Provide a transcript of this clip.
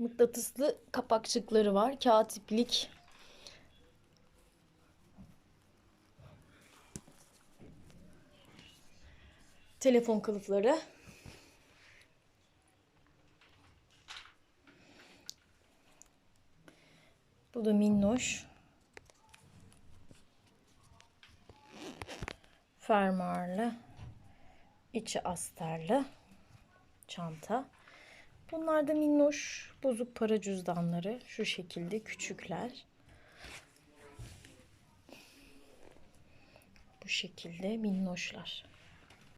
Mıknatıslı kapakçıkları var. Kağıt iplik. Telefon kılıfları. Bu da minnoş. Fermuarlı. içi astarlı çanta. Bunlar da minnoş bozuk para cüzdanları. Şu şekilde küçükler. Bu şekilde minnoşlar.